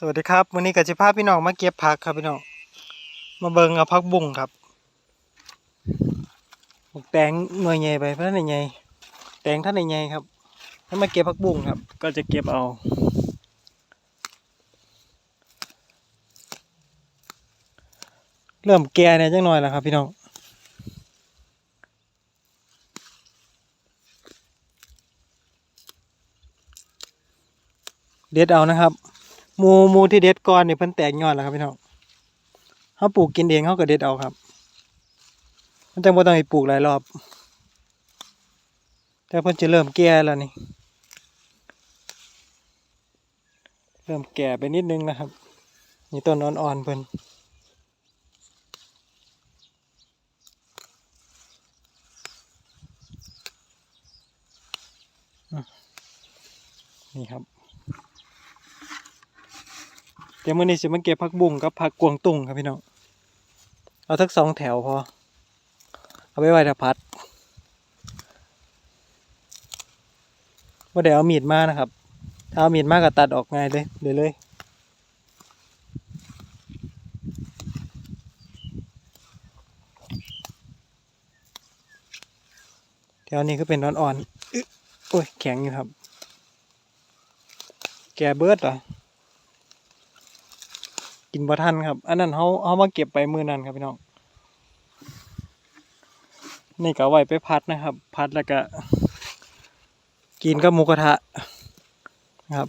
สวัสดีครับวันนี้กับจิพาพี่น้องมาเก็บผักครับพี่น้องมาเบิงเอาผักบุ้งครับบักแตงหน่วยใหญ่ไปเพราะท่านใหญ่แตงท่านใหญ่ครับถ้ามาเก็บผักบุ้งครับ ก็จะเก็บเอา เริ่มแก่เนี่ยจังหน่อยแล้วครับ พี่น้องเด็ดเอานะครับ หมูหมูที่เด็ดก่อนเนี่ยเพิ่นแตกยอดแล้วครับพี่น้องเขาปลูกกินเองเขาก็เด็ดเอาครับ มันจังบ่ต้องไปปลูกหลายรอบ แต่เพิ่นจะเริ่มแก่แล้วนี่ เริ่มแก่ไปนิดนึงนะครับ นี่ต้นอ่อนๆเพิ่นนี่ครับ ดี๋ยวมื้อนี้สิมาเก็บผักบุ้งกับผักกวงตุ้งครับพี่น้อง เอาทักสองแถวพอ เอาไปไว้ถ้าพัดว่าเดี๋ยวเอามีดมานะครับ ถ้าเอามีดมาก็ตัดออกง่ายเลยเลยเลยแถวนี้ก็เป็นอ่อนๆโอ้ยแข็งอยู่ครับ แกเบิดเหรอ กินบ่ทันครับ อันนั้นเขาเขามาเก็บไปมือนั้นครับพี่น้อง นี่ก็ไว้ไปพัดนะครับ พัดแล้วก็ กินกับหมูกระทะครับ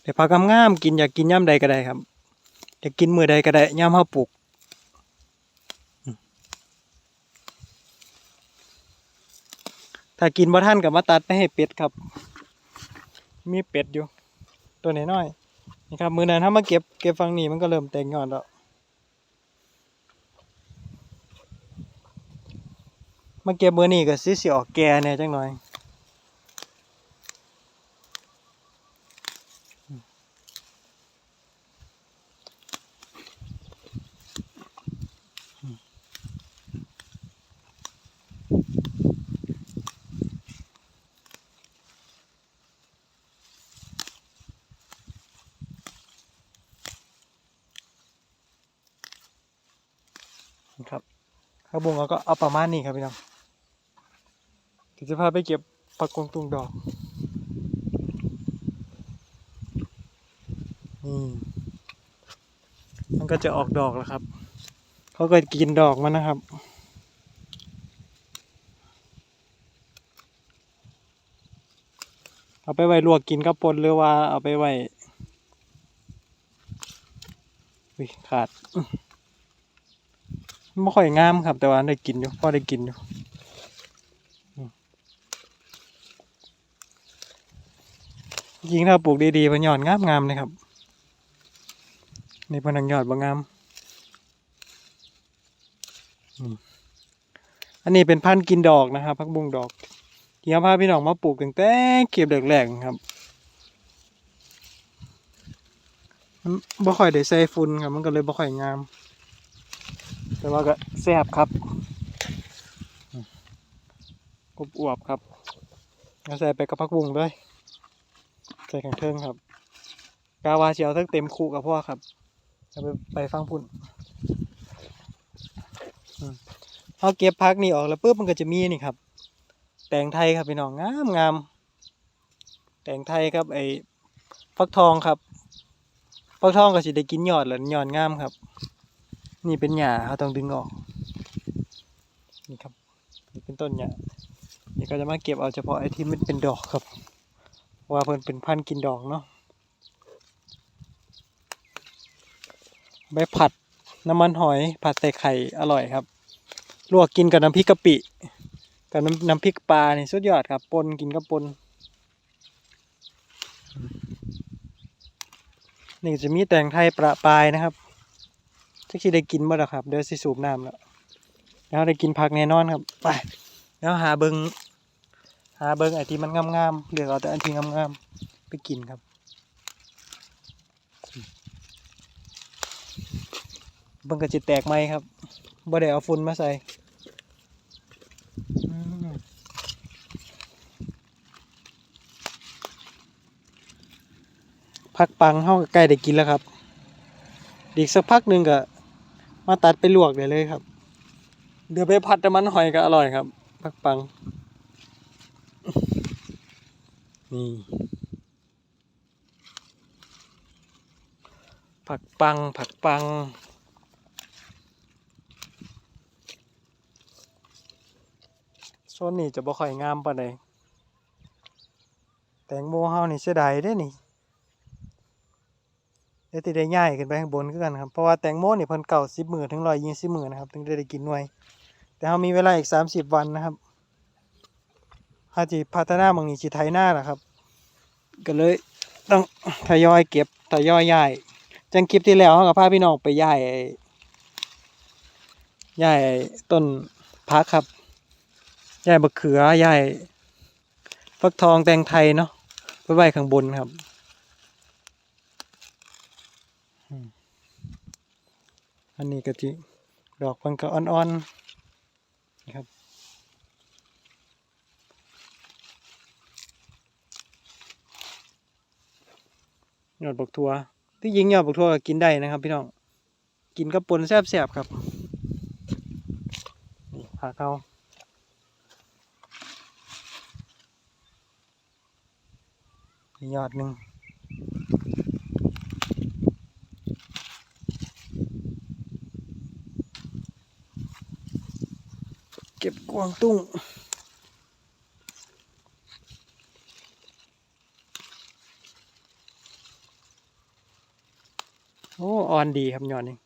เดี๋ยวพักงามๆกินอยากกินย่ำใดก็ได้ครับอยากกินมือใดก็ได้ย่ำเฮาปลูกถ้ากินบ่ทันกับมาตัดไปให้เป็ดครับ มีเป็ดอยู่ ตัวน้อยๆนี่ครับมือนั้นถ้ามาเก็บเก็บฟังนี้มันก็เริ่มแตกยอดแล้วมาเก็บเบอร์นี้ก็สิสิออกแก่แหน่จังหน่อย ข้าวบุงเราก็เอาประมาณนี้ครับพี่น้องเดี๋ยวจะพาไปเก็บผักกวงตุงดอกนี่มันก็จะออกดอกแล้วครับ เขาก็กินดอกมันนะครับเอาไปไว้ลวกกินกับปนหรือว่าเอาไปไว้ขาด ไม่ค่อยงามครับ แต่ว่าได้กินอยู่พอได้กินอยู่อืมจริงถ้าปลูกดีๆมันยอดงามงามเลยครับนี่พนังยอดบางงาม อันนี้เป็นพันธุ์กินดอกนะครับพักบุ้งดอกที่เขาพาพี่น้องมาปลูกตั้งแต่เก็บแรกๆครับมันบ่ค่อยได้ใส่ฝุ่นครับมันก็เลยบ่ค่อยงาม แต่ว่าก็แซ่บครับกบอวบครับเอาใส่ไปกับผักบุ้งด้วย ใส่ขังเทิงครับ กาวาเชียวทั้งเต็มคูกับพ่อครับจะไปไปฟังพุ่นอืมเอาเก็บพักนี่ออกแล้วปุ๊บมันก็จะมีนี่ครับ แตงไทยครับพี่น้องงามงามแตงไทยครับไอ้ฟักทองครับฟักทองก็สิได้กินยอดแหละยอดงามครับ นี่เป็นหญ้าเขาต้องดึงออกนี่ครับนี่เป็นต้นหญ้านี่ก็จะมาเก็บเอาเฉพาะไอ้ที่มันเป็นดอกครับ ว่าเพิ่นเป็นพันกินดอกเนาะใบผัดน้ำมันหอยผัดใส่ไข่อร่อยครับลวกกินกับน้ำพริกกะปิ กับน้ำน้ำพริกปลานี่สุดยอดครับปนกินกับปนนี่จะมีแตงไทยประปายนะครับ จะคิดได้กินบ่ล่ะครับ เดี๋ยวสิสูบน้ำแล้วแล้วได้กินผักแน่นอนครับ ไป แล้วหาเบิงหาเบิงไอ้ที่มันงามๆเลือกเอาแต่อันที่งามๆไปกินครับ เบิงก็จะแตกไหมครับบ่ได้เอาฝุ่นมาใส่พักปังเฮาก็ใกล้ได้กินแล้วครับ อีกสักพักหนึ่งก็ มาตัดไปลวกได้เลยครับ เดี๋ยวไปผัดน้ำมันหอยก็อร่อยครับพักปัง นี่ผักปัง ผักปังโซนนี้จะบ่ค่อยงามปานใดแตงโมเฮานี่เสียดายเด้นี่ เดี๋ยวสิได้ย้ายขึ้นไปข้างบนคือกันครับ เพราะว่าแตงโมนี่เพิ่นเก่า10มื้อถึง120มื้อนะครับ ถึงได้ได้กินหน่วย แต่เฮามีเวลาอีก30วันนะครับเฮาสิพัฒนาหม่องนี้สิไถนาล่ะครับ ก็เลยต้องทยอยเก็บทยอยย้าย จังคลิปที่แล้วเฮาก็พาพี่น้องไปย้ายย้ายต้นพักครับย้ายบักเขือย้ายฟักทองแตงไทยเนาะไปไว้ข้างบนครับอืม อันนี้ก็จิดอกมันก็อ่อนๆนะครับยอดบักทัวที่ยิงยอดบักทัวก็กินได้นะครับ พี่น้องกินกับปนแซ่บๆครับนี่ผักเขายอดหนึ่ง ก็บกวางตุ้ง โอ้อ่อนดีครับยอดนี่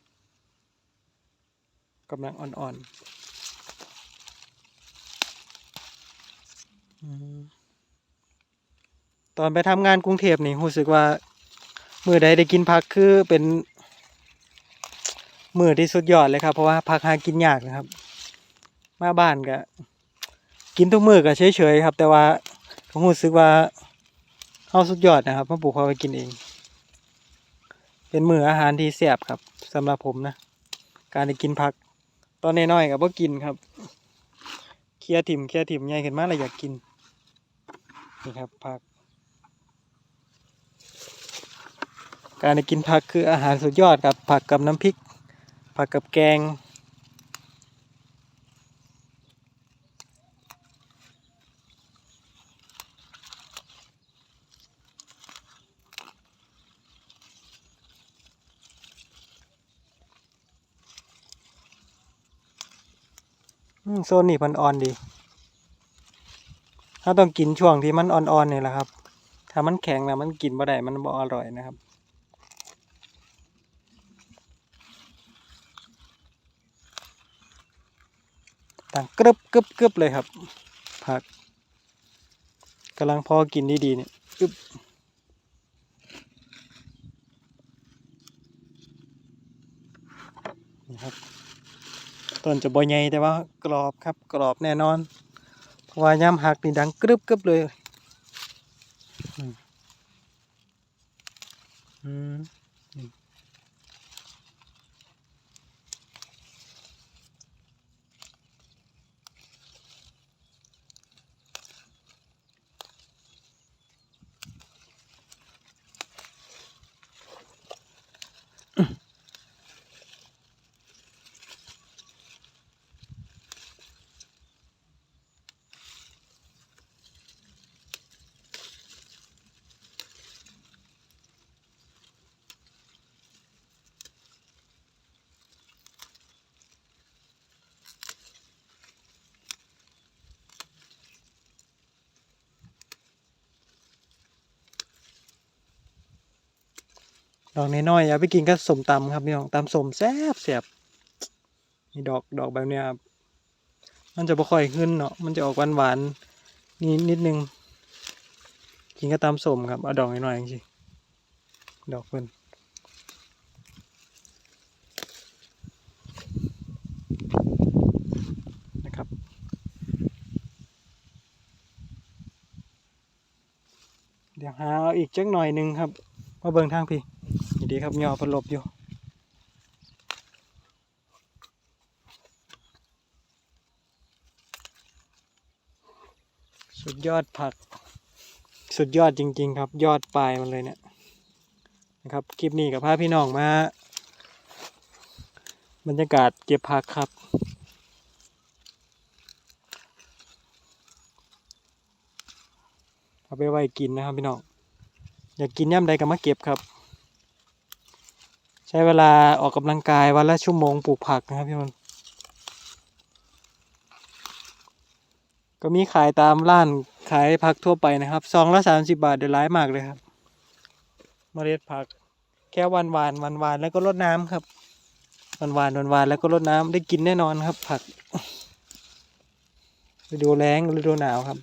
กำลังอ่อนๆอืมตอนไปทำงานกรุงเทพนี่รู้สึกว่า มือใดได้กินพักคือเป็น มือที่สุดยอดเลยครับ เพราะว่าพักหากินยากนะครับ มาบ้านก็กินทุกมือก็เฉยๆครับ แต่ว่าผมรู้สึกว่าเฮาสุดยอดนะครับมาปลูกเขาไปกินเอง เป็นมืออาหารที่แซ่บครับสำหรับผมนะ การได้กินพัก ตอนน้อยๆก็บ่กินครับเคลียร์ถิ่มเคลียร์ถิ่มใหญ่ขึ้นมาแล้วอยากกินนี่ครับพัก การได้กินผักคืออาหารสุดยอดครับ ผักกับน้ำพริก ผักกับแกง โซนนี้มันอ่อนดีถ้าต้องกินช่วงที่มันอ่อนๆนี่แหละครับ ถ้ามันแข็งแล้วมันกินบ่ได้มันบ่อร่อยนะครับต่างกรึบกรึบกรึบเลยครับ ผักกำลังพอกินดีๆเนี่ยอึบนี่ครับ ต้นจะบ่ใหญ่แต่ว่ากรอบครับกรอบแน่นอน เพราะว่าย่ำหักนี่ดังกรึบกรึบเลย ดอกน้อยๆอย่าไปกินกับสมตำครับพี่น้องตำสมแซ่บแซ่บนี่ดอกดอกแบบเนี้ยครับมันจะบ่ค่อยขึ้นเนาะมันจะออกหวานหวานๆนิดนิดนึงกินกับตำสมครับเอาดอกน้อยๆจริงดอกเพิ่นนะครับเดี๋ยวหาเอาอีกจักหน่อยหนึงครับมาเบิ่งทางพี่ ดีครับยอเพนลบอยู่สุดยอดผัก สุดยอดจริง ๆ ครับ ยอดปลายมันเลยเนี่ยนะครับคลิปนี้กับพาพี่น้องมา บรรยากาศเก็บผักครับ เอาไปไว้กินนะครับพี่น้องอยากกินย่ำใดก็มาเก็บครับ ใช้เวลาออกกำลังกายวันละชั่วโมงปลูกผักนะครับพี่มันก็มีขายตามร้านขายผักทั่วไปนะครับซองละสามสิบาทเดือร้ายมากเลยครับเมล็ดผัก แค่วันวานวันวานแล้วก็รดน้ำครับ วันวานวันวานแล้วก็รดน้ำได้กินแน่นอนครับ ผักฤดูแล้งฤดูหนาวครับ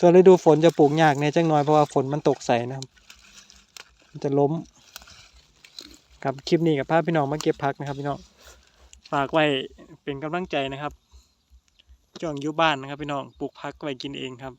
ส่วนฤดูฝนจะปลูกยากเนี่ยจังน้อยเพราะว่าฝนมันตกใส่นะครับ มันจะล้ม ครับคลิปนี้กับภาพพี่น้องมาเก็บพักนะครับพี่น้องฝากไว้เป็นกำลังใจนะครับจ่องอยู่บ้านนะครับพี่น้องปลูกพักไว้กินเองครับ